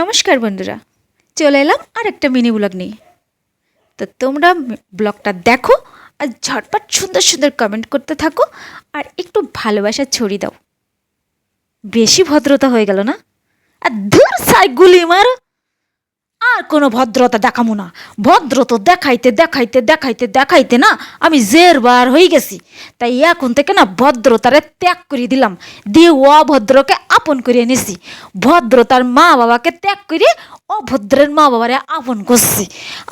নমস্কার বন্ধুরা, চলে এলাম আর একটা মিনি ব্লগ নিয়ে। তো তোমরা ব্লগটা দেখো আর ঝটপট সুন্দর সুন্দর কমেন্ট করতে থাকো আর একটু ভালোবাসা ছড়িয়ে দাও। বেশি ভদ্রতা হয়ে গেল না? আর ধুর সাইগুলি মার। আর কোনো ভদ্রতা দেখামো না। ভদ্রতা দেখাইতে দেখাইতে দেখাইতে দেখাইতে না, আমি জের বার হয়ে গেছি। তাই এখন থেকে না ভদ্রতারে ত্যাগ করে দিলাম। দিয়ে অভদ্রকে আপন করে এনেছি ভদ্রতার মা বাবাকে ত্যাগ করে অভদ্রের মা বাবারে আপন করছি।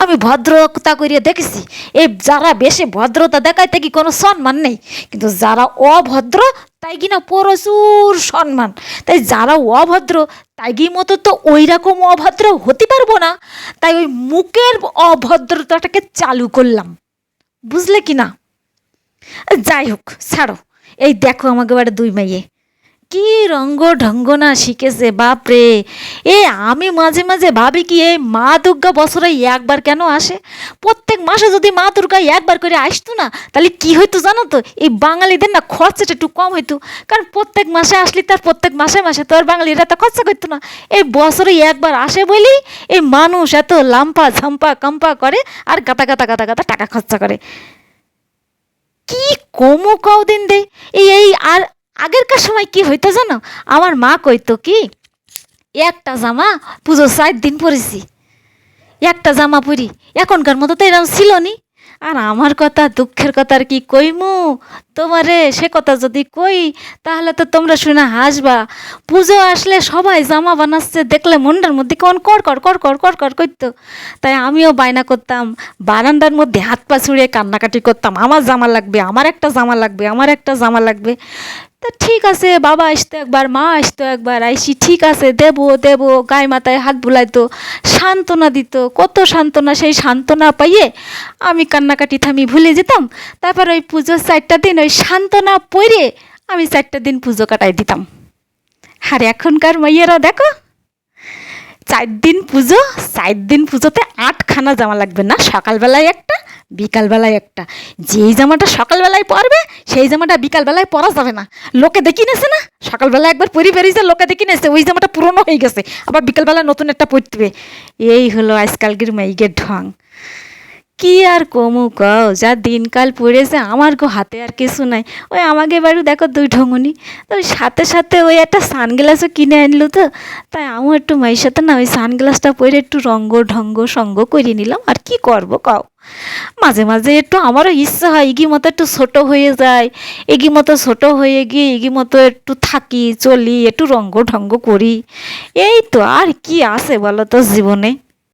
আমি ভদ্রতা করিয়ে দেখেছি এই যারা বেশি ভদ্রতা দেখাইতে কি কোনো সম্মান নেই? কিন্তু যারা অভদ্র তাই কিনা প্রচুর সম্মান। তাই যারা অভদ্র, তাই কি মতো তো ওই রকম অভদ্র হতে পারব না? তাই ওই মুখের অভদ্রতাটাকে চালু করলাম। বুঝলে কি না যাই হোক, ছাড়ো। এই দেখো আমাকে এবারে দুই মেয়ে কি রঙ্গ ঢঙ্গ না শিখেছে, বাপরে। এ আমি মাঝে মাঝে ভাবি কি, এই মা দুর্গা বছরে একবার কেন আসে? প্রত্যেক মাসে যদি মা দুর্গা একবার করে আসতো না, তাহলে কি হইতো জানো তো? এই বাঙালিদের না খরচাটা একটু কম হইতো। কারণ প্রত্যেক মাসে আসলে তার প্রত্যেক মাসে মাসে, তো আর বাঙালিরা তো খরচা করতো না। এই বছরে একবার আসে বলেই এই মানুষ এত লাম্পা ঝাম্পা কাম্পা করে, আর গাতা গাতা গাতা গাতা টাকা খরচা করে। কি কমো কদিন দে? এই এই, আর আগেরকার সময় কি হইতো জানো? আমার মা কইতো কি, একটা জামা পুজো চার দিন পরেছি। একটা জামা পরি। এখনকার মতো তো এরকম ছিল নি আর আমার কথা, দুঃখের কথা আর কি কইমু? তোমারে সে কথা যদি কই, তাহলে তো তোমরা শুনে হাসবা। পুজো আসলে সবাই জামা বানাচ্ছে, দেখলে মনটার মধ্যে কেমন কর কর কর কর কর কর করতো তাই আমিও বায়না করতাম, বারান্দার মধ্যে হাত পা ছুঁড়ে কান্নাকাটি করতাম। আমার জামা লাগবে, আমার একটা জামা লাগবে, আমার একটা জামা লাগবে। তা ঠিক আছে, বাবা আসতো একবার, মা আসতো একবার, আইসি ঠিক আছে, দেব দেব, গায়ে মাথায় হাত বুলাইতো, সান্ত্বনা দিত, কত সান্ত্বনা, সেই সান্ত্বনা পাইয়ে আমি কান্নাকাটি থামি ভুলে যেতাম, তারপর ওই পুজোর চারটা দিন ওই সান্ত্বনা পড়ে আমি চারটা দিন পুজো কাটাই দিতাম। আর এখনকার মাইয়েরা দেখো চার দিন পুজো, চার দিন পুজোতে আটখানা জামা লাগবে না। সকালবেলায় একটা, বিকালবেলায় একটা। যেই জামাটা সকালবেলায় পরবে, সেই জামাটা বিকালবেলায় পরা যাবে না। লোকে দেখি নেছে না? সকালবেলায় একবার পরি বেরিয়েছে, লোকে দেখি নেছে ওই জামাটা পুরনো হয়ে গেছে, আবার বিকালবেলায় নতুন একটা পরতে এই হলো আজকালকের মেয়েদের ঢং। কি আর কমু কও? যা দিনকাল পড়েছে, আমার গো হাতে আর কিছু নাই। ওই আমাকে বাড়ি দেখো দুই ঢঙ্গুনি তো সাথে সাথে ওই একটা সানগ্লাসও কিনে আনলো তো। তাই আমি একটু মায়ের সাথে না ওই সানগ্লাসটা পরে একটু রঙ্গ ঢঙ্গ সঙ্গ করে নিলাম। আর কি করব কও? মাঝে মাঝে একটু আমারও ইচ্ছা হয় এগি মতো একটু ছোট হয়ে যায়। এগি মতো ছোট হয়ে গিয়ে এগি মতো একটু থাকি, চলি, একটু রঙ্গ ঢঙ্গ করি। এই তো, আর কি আছে বলো তো জীবনে?